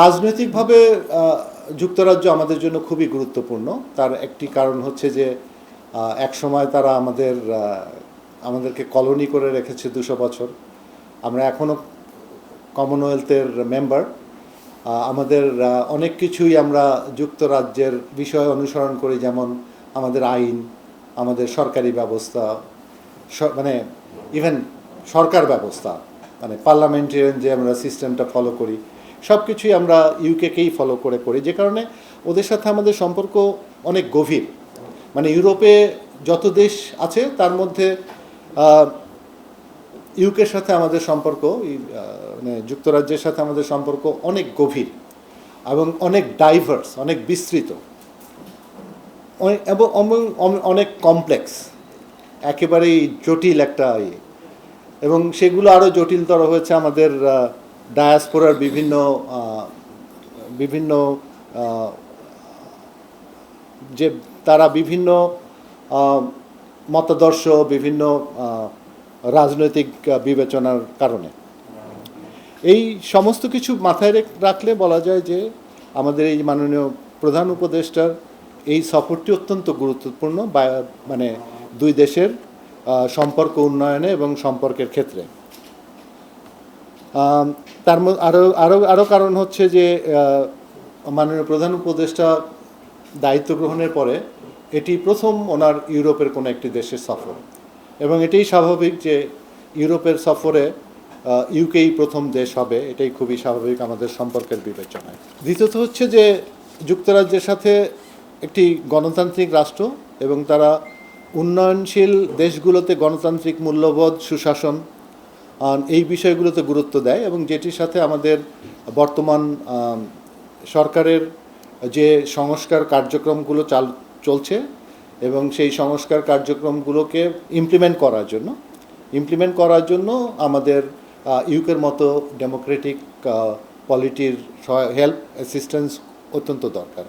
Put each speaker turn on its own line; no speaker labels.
রাজনৈতিকভাবে যুক্তরাজ্য আমাদের জন্য খুবই গুরুত্বপূর্ণ। তার একটি কারণ হচ্ছে যে এক সময় তারা আমাদের আমাদেরকে কলোনি করে রেখেছে দুশো বছর। আমরা এখনও কমনওয়েলথের মেম্বার। আমাদের অনেক কিছুই আমরা যুক্তরাজ্যের বিষয় অনুসরণ করি, যেমন আমাদের আইন, আমাদের সরকারি ব্যবস্থা মানে ইভেন সরকার ব্যবস্থা মানে পার্লামেন্টারিয়ান যে আমরা সিস্টেমটা ফলো করি সব কিছুই আমরা ইউকেকেই ফলো করে করি। যে কারণে ওদের সাথে আমাদের সম্পর্ক অনেক গভীর। মানে ইউরোপে যত দেশ আছে, তার মধ্যে ইউকের সাথে আমাদের সম্পর্ক মানে যুক্তরাজ্যের সাথে আমাদের সম্পর্ক অনেক গভীর এবং অনেক ডাইভার্স অনেক বিস্তৃত। এবং অনেক কমপ্লেক্স একেবারেই জটিল একটা ইয়ে এবং সেগুলো আরও জটিলতর হয়েছে আমাদের ডায়াসপোরার বিভিন্ন বিভিন্ন যে তারা বিভিন্ন মতাদর্শ, বিভিন্ন রাজনৈতিক বিবেচনার কারণে। এই সমস্ত কিছু মাথায় রেখ- রাখলে বলা যায় যে আমাদের এই মাননীয় প্রধান উপদেষ্টার এই সফরটি অত্যন্ত গুরুত্বপূর্ণ মানে দুই দেশের সম্পর্ক উন্নয়নে এবং সম্পর্কের ক্ষেত্রে। তার আরও আরও আরও কারণ হচ্ছে যে মাননীয় প্রধান উপদেষ্টা দায়িত্ব গ্রহণের পরে এটি প্রথম ওনার ইউরোপের কোনো একটি দেশের সফর। এবং এটাই স্বাভাবিক যে, ইউরোপের সফরে ইউকেই প্রথম দেশ হবে, এটাই খুবই স্বাভাবিক আমাদের সম্পর্কের বিবেচনায়। দ্বিতীয়ত হচ্ছে যে, যুক্তরাজ্যের সাথে একটি গণতান্ত্রিক রাষ্ট্র এবং তারা উন্নয়নশীল দেশগুলোতে গণতান্ত্রিক মূল্যবোধ, সুশাসন এই বিষয়গুলোতে গুরুত্ব দেয় এবং যেটির সাথে আমাদের বর্তমান সরকারের যে সংস্কার কার্যক্রমগুলো চাল, চলছে এবং সেই সংস্কার কার্যক্রমগুলোকে ইমপ্লিমেন্ট করার জন্য ইমপ্লিমেন্ট করার জন্য আমাদের ইউকের মতো ডেমোক্রেটিক পলিটির হেল্প অ্যাসিস্ট্যান্স অত্যন্ত দরকার।